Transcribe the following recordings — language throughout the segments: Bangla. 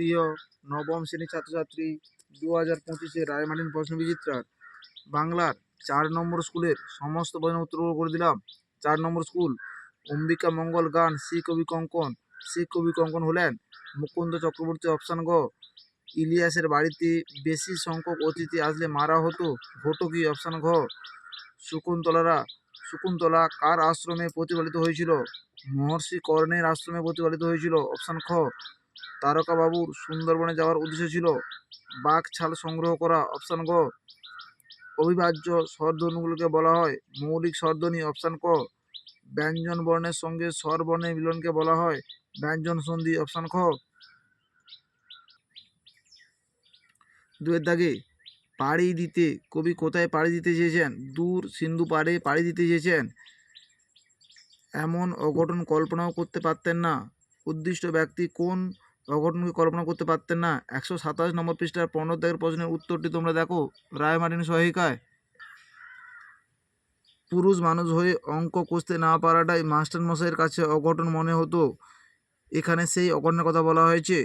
প্রিয় নবম শ্রেণির ছাত্রছাত্রী দু হাজার পঁচিশে রায়মার্টিন প্রশ্ন বিচিত্রার বাংলার চার নম্বর স্কুলের সমস্ত প্রশ্নের উত্তরগুলো করে দিলাম। চার নম্বর স্কুল অম্বিকা মঙ্গল গান শ্রী কবি কঙ্কন শ্রী কবি কঙ্কন হলেন মুকুন্দ চক্রবর্তী অপশান গ। ইলিয়াসের বাড়িতে বেশি সংখ্যক অতিথি আসলে মারা হতো ঘটকি অপশান ঘ। শকুন্তলারা, শকুন্তলা কার আশ্রমে প্রতিপালিত হয়েছিল? মহর্ষি কর্ণের আশ্রমে প্রতিপালিত হয়েছিল, অপশান খ। তারকাবাবুর সুন্দরবনে যাওয়ার উদ্দেশ্য ছিল বাঘ ছাল সংগ্রহ করা। অপশান গ, অবিভাজ্য স্বরধ্বনিগুলোকে বলা হয়। মৌলিক স্বরধ্বনি। অপশান ক, ব্যঞ্জন বর্ণের সঙ্গে স্বর বর্ণের মিলনকে বলা হয়। ব্যঞ্জন সন্ধি। অপশান খ, দুয়ের দাগে পাড়ি দিতে, কবি কোথায় পাড়ি দিতে চেয়েছেন? দূর সিন্ধু পাড়ে পাড়ি দিতে চেয়েছেন। এমন অঘটন কল্পনাও করতে পারতেন না। উদ্দিষ্ট ব্যক্তি কোন অঘটনকে কল্পনা করতে পারতেন না। একশো সাতাশ নম্বর পৃষ্ঠার পনেরো দাগের প্রশ্নের উত্তরটি তোমরা দেখো। রায়মার্টিন সহায়িকায় পুরুষ মানুষ হয়ে অঙ্ক কষতে না পারাটাই মাস্টার মশাইয়ের কাছে অঘটন মনে হতো। এখানে সেই অঘটনের কথা বলা হয়েছে।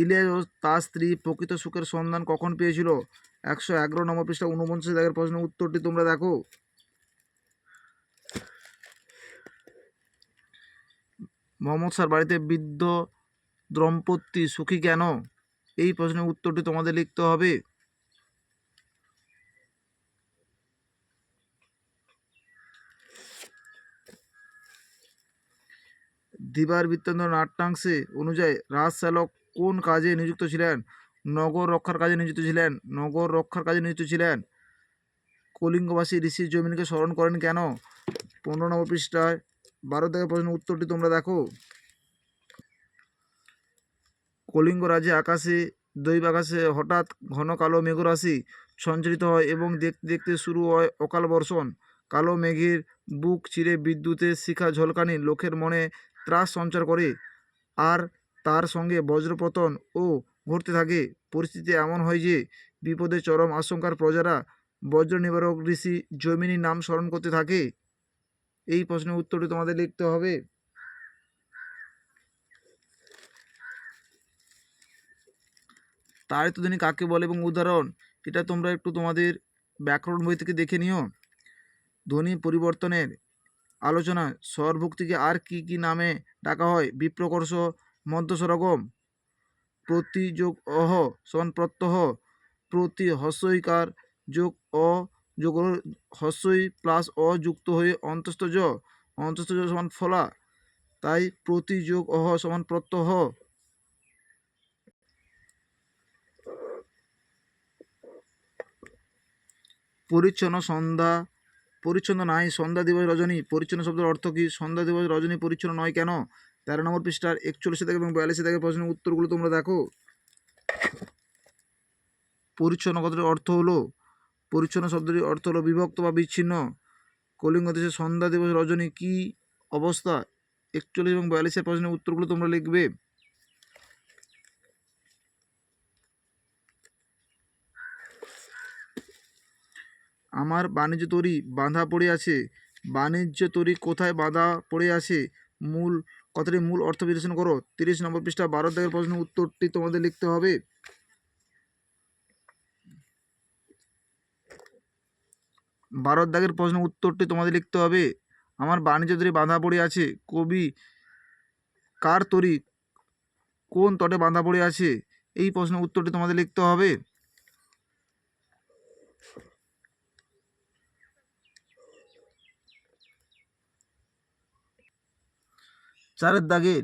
ইলিয়াস ও তার স্ত্রী প্রকৃত সুখের সন্ধান কখন পেয়েছিল? একশো এগারো নম্বর পৃষ্ঠা উনপঞ্চাশ দাগের প্রশ্নের উত্তরটি তোমরা দেখো। মোহাম্মদ স্যার, বাড়িতে বৃদ্ধ দম্পতি সুখী কেন? এই প্রশ্নের উত্তরটি তোমাদের লিখতে হবে। দিবার বৃত্তান্ত নাট্যাংশে অনুযায়ী রাজ শ্যালক কোন কাজে নিযুক্ত ছিলেন? নগর রক্ষার কাজে নিযুক্ত ছিলেন? নগর রক্ষার কাজে নিযুক্ত ছিলেন? কলিঙ্গবাসী ঋষির জমিনকে স্মরণ করেন কেন? পনেরো নম্বর পৃষ্ঠায় বারো থেকে প্রশ্নের উত্তরটি তোমরা দেখো। কলিঙ্গ রাজ্যে আকাশে, দৈব আকাশে হঠাৎ ঘন কালো মেঘরাশি সঞ্চারিত হয় এবং দেখতে দেখতে শুরু হয় অকাল বর্ষণ। কালো মেঘের বুক চিরে বিদ্যুতের শিখা ঝলকানি লোকের মনে ত্রাস সঞ্চার করে আর তার সঙ্গে বজ্রপতন ও ঘটতে থাকে। পরিস্থিতি এমন হয় যে বিপদে চরম আশঙ্কার প্রজারা বজ্র নিবারক ঋষি জমিনীর নাম স্মরণ করতে থাকে। এই প্রশ্নের উত্তরটি তোমাদের লিখতে হবে। তার তারিতধ্বনি কাকে বলে এবং উদাহরণ, এটা তোমরা একটু তোমাদের ব্যাকরণ বই থেকে দেখে নিও। ধ্বনি পরিবর্তনের আলোচনা, স্বরভুক্তিকে আর কি কি নামে ডাকা হয়, বিপ্রকর্ষ মধ্যস্বরগম প্রতি যোগ অহ সমান প্রত্যহ প্রতি হস্যইকার যোগ অ যোগ হস্যই প্লাস অ যুক্ত হয়ে অন্তস্থ জ অন্তস্থ জ সমান ফলা, তাই প্রতি যোগ অহ সমান প্রত্যহ। পরিচ্ছন্ন সন্ধ্যা, পরিচ্ছন্ন নাই, সন্ধ্যা দিবস রজনী, পরিচ্ছন্ন শব্দের অর্থ কী? সন্ধ্যা দিবস রজনী পরিচ্ছন্ন নয় কেন? তেরো নম্বর পৃষ্ঠার একচল্লিশে থেকে এবং বিয়াল্লিশে থেকে প্রশ্নের উত্তরগুলো তোমরা দেখো। পরিচ্ছন্ন কথাটির অর্থ হলো পরিচ্ছন্ন শব্দটির অর্থ হলো বিভক্ত বা বিচ্ছিন্ন। কলিঙ্গ দেশের সন্ধ্যা দিবস রজনী কী অবস্থা? একচল্লিশ এবং বিয়াল্লিশের প্রশ্নের উত্তরগুলো তোমরা লিখবে। আমার বাণিজ্য তরি বাঁধা পড়ে আছে। বাণিজ্য তরি কোথায় বাঁধা পড়ে আছে? মূল কথাটির মূল অর্থ বিশ্লেষণ করো। তিরিশ নম্বর পৃষ্ঠা, বারো দাগের প্রশ্নের উত্তরটি তোমাদের লিখতে হবে। বারো দাগের প্রশ্নের উত্তরটি তোমাদের লিখতে হবে। আমার বাণিজ্য তরী বাঁধা পড়ে আছে। কবি কার তরী কোন তটে বাঁধা পড়ে আছে? এই প্রশ্নের উত্তরটি তোমাদের লিখতে হবে। চারের দাগের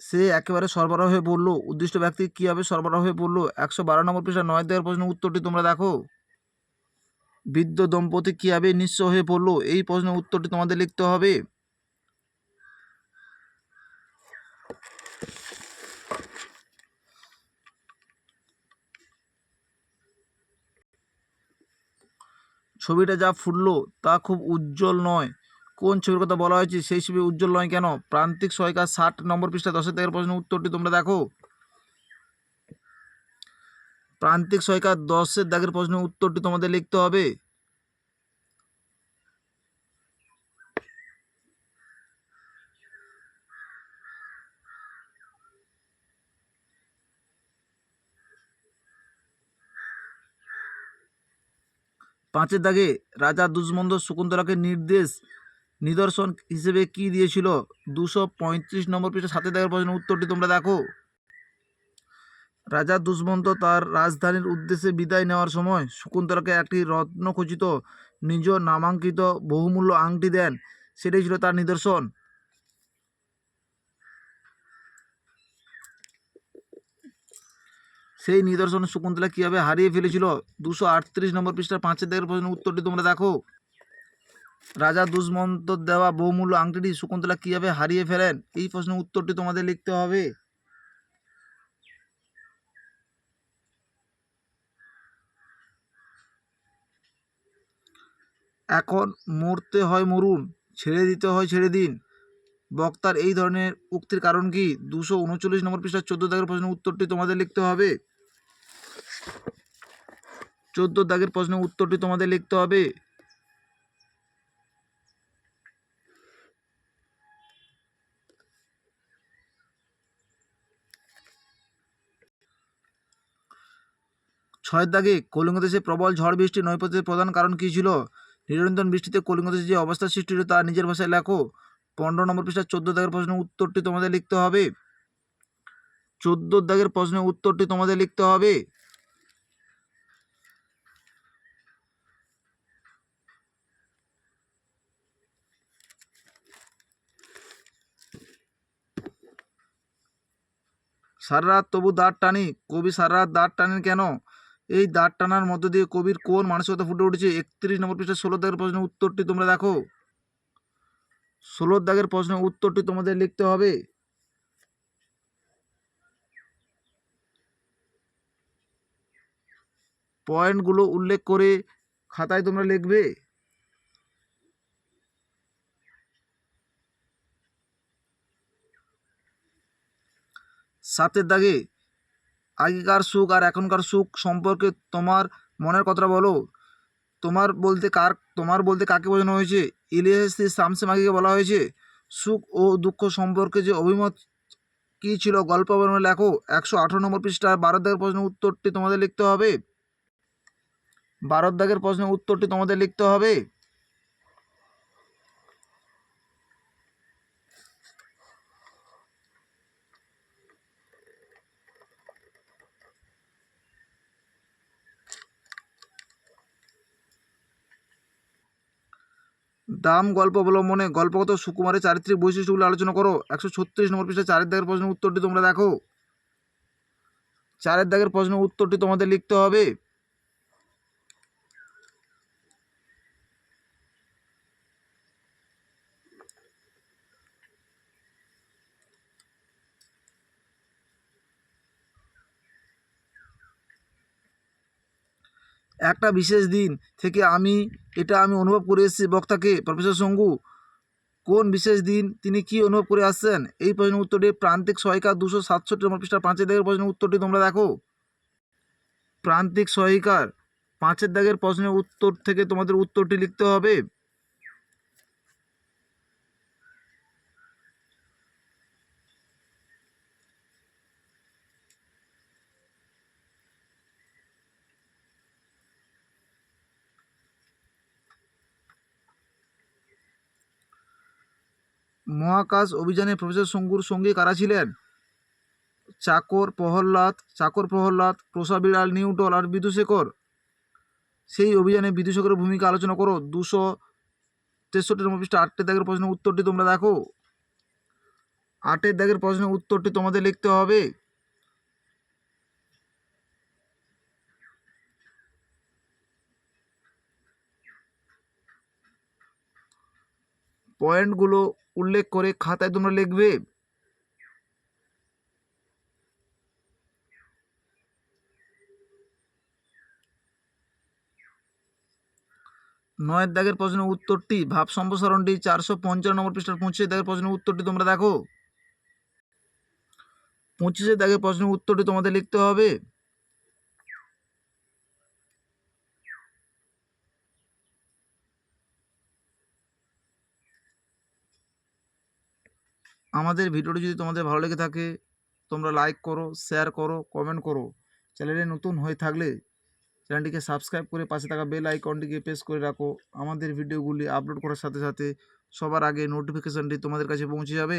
সে একেবারে সরবরাহ হয়ে পড়ল। উদ্দিষ্ট ব্যক্তি কীভাবে সরবরাহ হয়ে পড়ল? একশো বারো নম্বর পৃষ্ঠা নয় দাগের প্রশ্নের উত্তরটি তোমরা দেখো। বৃদ্ধ দম্পতি কীভাবে নিঃস্ব হয়ে পড়ল? এই প্রশ্নের উত্তরটি তোমাদের লিখতে হবে। ছবিটা যা ফুটলো তা খুব উজ্জ্বল নয়। কোন ছবির কথা বলা হয়েছে? সেই ছবি উজ্জ্বল নয় কেন? প্রান্তিক সহায়িকা ষাট নম্বর পৃষ্ঠা দশের থেকে প্রশ্নের উত্তরটি তোমরা দেখো। প্রান্তিক সহায়িকা দশের দাগের প্রশ্নের উত্তরটি তোমাদের লিখতে হবে। পাঁচের দাগে রাজা দুজমন্দ শকুন্তলাকে নির্দেশ, নিদর্শন হিসেবে কি দিয়েছিল? দুশো পঁয়ত্রিশ নম্বর পৃষ্ঠা সাতের দাগের প্রশ্নের উত্তরটি তোমরা দেখো। রাজা দুষ্মন্ত তার রাজধানীর উদ্দেশ্যে বিদায় নেওয়ার সময় শকুন্তলাকে একটি রত্নখচিত নিজ নামাঙ্কিত বহুমূল্য আংটি দেন। সেটাই ছিল তার নিদর্শন। সেই নিদর্শন শকুন্তলা কীভাবে হারিয়ে ফেলেছিল? দুশো আটত্রিশ নম্বর পৃষ্ঠার পাঁচের দাগের প্রশ্নের উত্তরটি তোমরা দেখো। রাজা দুষ্মন্ত দেওয়া বহুমূল্য আংটিটি শকুন্তলা কীভাবে হারিয়ে ফেলেন? এই প্রশ্নের উত্তরটি তোমাদের লিখতে হবে। এখন মরতে হয় মরুন, ছেড়ে দিতে হয় ছেড়ে দিন। বক্তার এই ধরনের উক্তির কারণ কি? দুশো উনচল্লিশ নম্বর পৃষ্ঠার চোদ্দ দাগের প্রশ্নের উত্তরটি তোমাদের লিখতে হবে। চোদ্দ দাগের প্রশ্নের উত্তরটি তোমাদের লিখতে হবে। ছয়ের দাগে কলিঙ্গ দেশে প্রবল ঝড় বৃষ্টি নৈপথ্যের প্রধান কারণ কী ছিল? নিরন্তর বৃষ্টিতে কলিঙ্গ যে অবস্থা সৃষ্টি হলো তা নিজের ভাষায় লেখো। পনেরো নম্বর পৃষ্ঠার চোদ্দ দাগের প্রশ্নের উত্তরটি তোমাদের লিখতে হবে। চোদ্দ দাগের প্রশ্নের উত্তরটি তোমাদের লিখতে হবে। সারা রাত তবু দাঁড় টানি। কবি সারা রাত দাঁত টানেন কেন? এই দাঁড় টানার মধ্য দিয়ে কবির কোন মানসিকতা ফুটে উঠেছে? একত্রিশ নম্বর পৃষ্ঠা, ষোলো দাগের প্রশ্নের উত্তরটি তোমরা দেখো। ষোলো দাগের প্রশ্নের উত্তরটি তোমাদের লিখতে হবে। পয়েন্টগুলো উল্লেখ করে খাতায় তোমরা লিখবে। সাতের দাগে আগেকার সুখ আর এখনকার সুখ সম্পর্কে তোমার মনের কথাটা বলো। তোমার বলতে কার, তোমার বলতে কাকে বোঝানো হয়েছে? ইলিয়াসি শামসে মাগিকে বলা হয়েছে, সুখ ও দুঃখ সম্পর্কে যে অভিমত কী ছিল গল্প বর্ণনা লেখো। একশো আঠারো নম্বর পৃষ্ঠা বারো দাগের প্রশ্নের উত্তরটি তোমাদের লিখতে হবে। বারো দাগের প্রশ্নের উত্তরটি তোমাদের লিখতে হবে। দাম গল্প অবলম্বনে গল্পগত সুকুমারের চারিত্রিক বৈশিষ্ট্যগুলো আলোচনা করো। একশো ছত্রিশ নম্বর পৃষ্ঠা চারের দাগের প্রশ্নের উত্তরটি তোমরা দেখো। চারের দাগের প্রশ্নের উত্তরটি তোমাদের লিখতে হবে। একটা বিশেষ দিন থেকে আমি, এটা আমি অনুভব করে এসেছি বক্তাকে, প্রফেসর শঙ্কু কোন বিশেষ দিন, তিনি কি অনুভব করে আসছেন? এই প্রশ্নের উত্তরটি প্রান্তিক সহায়িকা দুশো সাতষট্টি নম্বর পৃষ্ঠা পাঁচের দাগের প্রশ্নের উত্তরটি তোমরা দেখো। প্রান্তিক সহায়িকার পাঁচের দাগের প্রশ্নের উত্তর থেকে তোমাদের উত্তরটি লিখতে হবে। মহাকাশ অভিযানে প্রফেসর শঙ্কুর সঙ্গে কারা ছিলেন? চাকর প্রহ্লাদ চাকর প্রহ্লাদ প্রসাবিড়াল নিউটন আর বিদুশেখর। সেই অভিযানে বিদুশেখরের ভূমিকা আলোচনা করো। দুশো তেষট্টি নম্বর পৃষ্ঠা, আটের দাগের প্রশ্নের উত্তরটি তোমরা দেখো। আটের দাগের প্রশ্নের উত্তরটি তোমাদের লিখতে হবে। পয়েন্টগুলো উল্লেখ করে খাতায় তোমরা লিখবে। নয়ের দাগের প্রশ্নের উত্তরটি, ভাব সম্প্রসারণটি চারশো পঞ্চান্ন নম্বর পৃষ্ঠার পঁচিশের দাগের প্রশ্নের উত্তরটি তোমরা দেখো। পঁচিশের দাগের প্রশ্নের উত্তরটি তোমাদের লিখতে হবে। আমাদের ভিডিওটি যদি তোমাদের ভালো লেগে থাকে, তোমরা লাইক করো শেয়ার করো কমেন্ট করো। চ্যানেলে নতুন হয়ে থাকলে চ্যানেলটিকে সাবস্ক্রাইব করে পাশে থাকা বেল আইকনটিকে প্রেস করে রাখো। আমাদের ভিডিওগুলি আপলোড করার সাথে সাথে সবার আগে নোটিফিকেশানটি তোমাদের কাছে পৌঁছে যাবে।